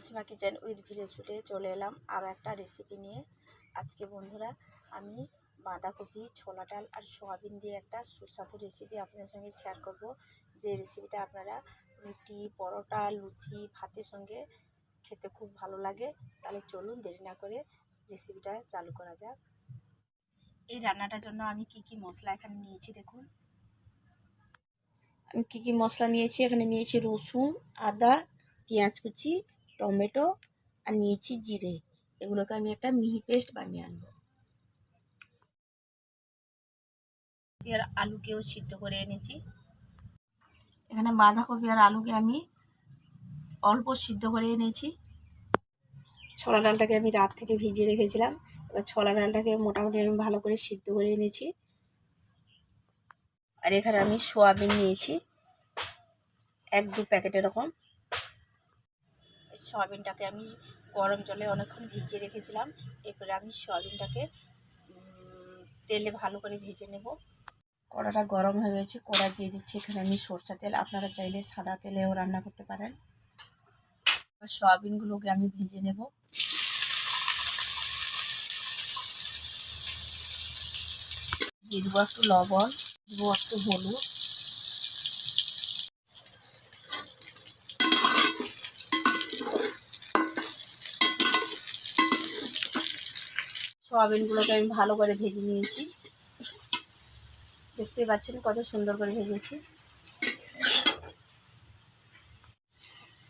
Asima kitchen with village ফুটে চলে এলাম আরও একটা রেসিপি নিয়ে। আজকে বন্ধুরা, আমি বাঁধাকপি, ছোলা ডাল আর সোয়াবিন দিয়ে একটা সুস্বাদু রেসিপি আপনাদের সঙ্গে শেয়ার করব। যে রেসিপিটা আপনারা রুটি, পরোটা, লুচি, ভাতের সঙ্গে খেতে খুব ভালো লাগে, তাহলে চলুন দেরি না করে রেসিপিটা চালু করা যাক। এই রান্নাটার জন্য আমি কি কি মশলা এখানে নিয়েছি দেখুন। আমি কী কী মশলা নিয়েছি? এখানে নিয়েছি রসুন, আদা, পেঁয়াজ কুচি টমেটো আর নিয়েছি জিরে। এগুলোকে আমি একটা মিহি পেস্ট বানিয়ে আনব। এর আলুকেও সিদ্ধ করে এনেছি। এখানে বাঁধাকপি আর আলুকে আমি অল্প সিদ্ধ করে এনেছি। ছোলা ডালটাকে আমি রাত থেকে ভিজিয়ে রেখেছিলাম। এবার ছোলা ডালটাকে মোটামুটি আমি ভালো করে সিদ্ধ করে এনেছি। আর এখানে আমি সোয়াবিন নিয়েছি। এক দু প্যাকেট এরকম। সয়াবিনটাকে আমি গরম জলে অনেকক্ষণ ভিজিয়ে রেখেছিলাম। এরপরে আমি সয়াবিনটাকে তেলে ভালো করে ভেজে নেব। কড়াটা গরম হয়ে গেছে, কড়া দিয়ে দিচ্ছি এখানে আমি সরষা তেল। আপনারা চাইলে সাদা তেলেও রান্না করতে পারেন। সয়াবিনগুলোকে আমি ভেজে নেব। দিয়ে দেবো একটু লবণ, দেবো একটু হলুদ। সোয়াবিনগুলোকে আমি ভালো করে ভেজে নিয়েছি। দেখতে পাচ্ছেন কত সুন্দর করে ভেজেছি।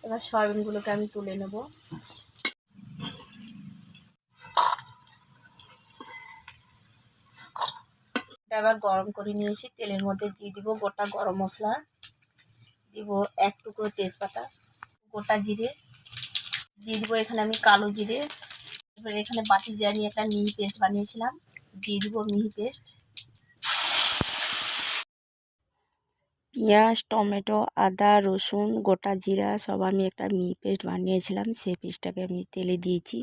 এবার সয়াবিনগুলোকে আমি তুলে নেব। এবার গরম করে নিয়েছি, তেলের মধ্যে দিয়ে দিব গোটা গরম মশলা। দিব এক টুকরো তেজপাতা, গোটা জিরে। দিয়ে দিব এখানে আমি কালো জিরে। এবার এখানে বাটি যে আমি একটা মিহি পেস্ট বানিয়েছিলাম। দিয়ে দিব মিহি পেস্ট। পেঁয়াজ টমেটো আদা রসুন গোটা জিরা সব আমি একটা মিহি পেস্ট বানিয়েছিলাম। সেই পেস্টটাকে আমি তেলে দিয়েছি।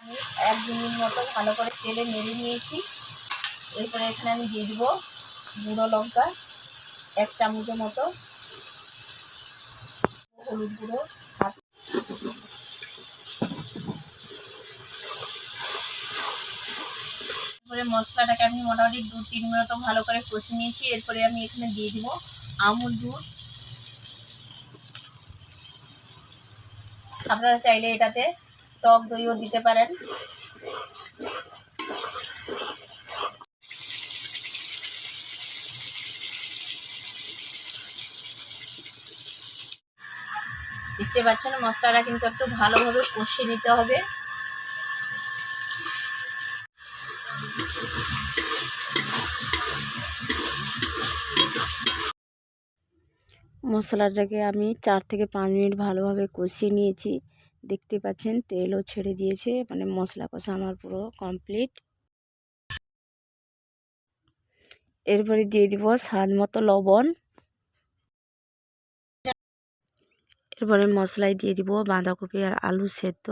আমি এক মিনিট মতো ভালো করে তেলে নেড়ে নিয়েছি। এরপরে এখানে আমি দিয়ে দিব গুঁড়ো লঙ্কা এক চামচের মতো হলুদ গুঁড়ো। এরপরে মশলাটাকে আমি মোটামুটি দু তিন মিনিট ভালো করে কষে নিয়েছি। এরপরে আমি এখানে দিয়ে দিব আমুল দুধ। আপনারা চাইলে এটাতে টক দইও দিতে পারেন। দেখতে পাচ্ছেন মশলাটা কিন্তু একটু ভালোভাবে কষিয়ে নিতে হবে। মশলাটাকে আমি চার থেকে পাঁচ মিনিট ভালোভাবে কষিয়ে নিয়েছি। দেখতে পাচ্ছেন, তেলও ছেড়ে দিয়েছে মানে মশলা কষা আমার পুরো কমপ্লিট। এরপরে দিয়ে দিব স্বাদ মতো লবণ। এরপরে মশলায় দিয়ে দিব বাঁধাকপি আর আলু সেদ্ধ।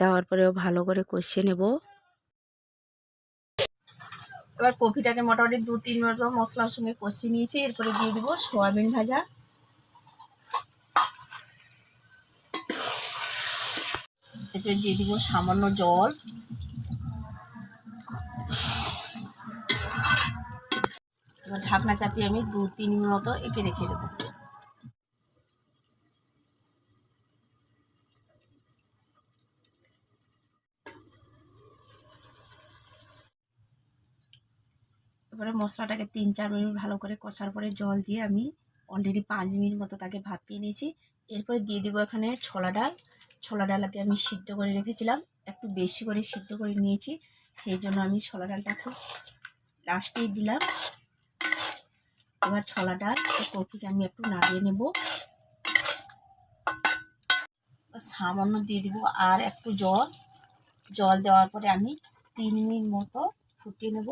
দেওয়ার পরেও ভালো করে কষিয়ে নেব। এবার কপিটাকে মোটামুটি দু তিন মিনিট মশলার সঙ্গে কষিয়ে নিয়েছি। এরপরে দিয়ে দিব সোয়াবিন ভাজা। এতে দিয়ে দিব সামান্য জল। এবার ঢাকনা চাপিয়ে আমি দু তিন মিনিট মতো এঁকে রেখে দেবো। এবারে মশলাটাকে তিন চার মিনিট ভালো করে কষার পরে জল দিয়ে আমি অলরেডি পাঁচ মিনিট মতো তাকে ভাপিয়ে নিয়েছি। এরপরে দিয়ে দেবো এখানে ছোলা ডাল। ছোলা ডালাতে আমি সিদ্ধ করে রেখেছিলাম। একটু বেশি করে সিদ্ধ করে নিয়েছি, সেই জন্য আমি ছোলা ডালটা খুব লাস্টেই দিলাম। এবার ছোলা ডাল ও কপিটা আমি একটু নাড়িয়ে নেব। সামান্য দিয়ে দেবো আর একটু জল। জল দেওয়ার পরে আমি তিন মিনিট মতো ফুটিয়ে নেব।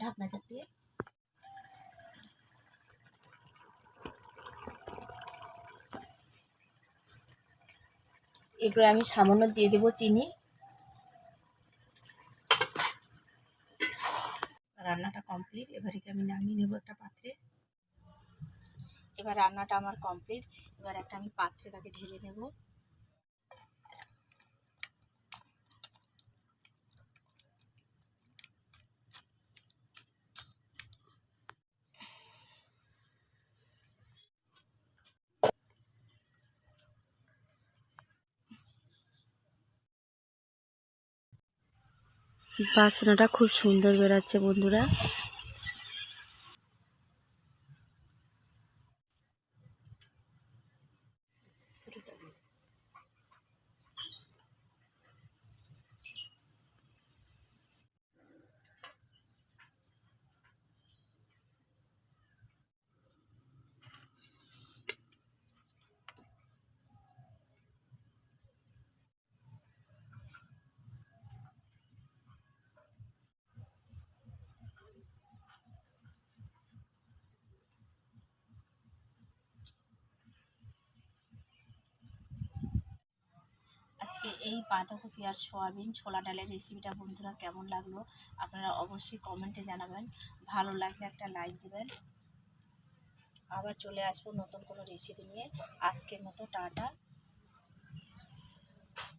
ঢাকনা চাপিয়ে। এরপরে আমি সামান্য দিয়ে দেবো চিনি। রান্নাটা কমপ্লিট এবারে আমি নামিয়ে নেব একটা পাত্রে। এবার রান্নাটা আমার কমপ্লিট এবার একটা আমি পাত্রে তাকে ঢেলে নেব। বাসনাটা খুব সুন্দর বেরাচ্ছে বন্ধুরা। আজকে এই বাঁধাকপি আর সোয়াবিন ছোলা ডালের রেসিপিটা বন্ধুরা কেমন লাগল আপনারা অবশ্যই কমেন্টে জানাবেন। ভালো লাগলে একটা লাইক দেবেন। আবার চলে আসব নতুন কোনো রেসিপি নিয়ে। আজকের মতো টাটা।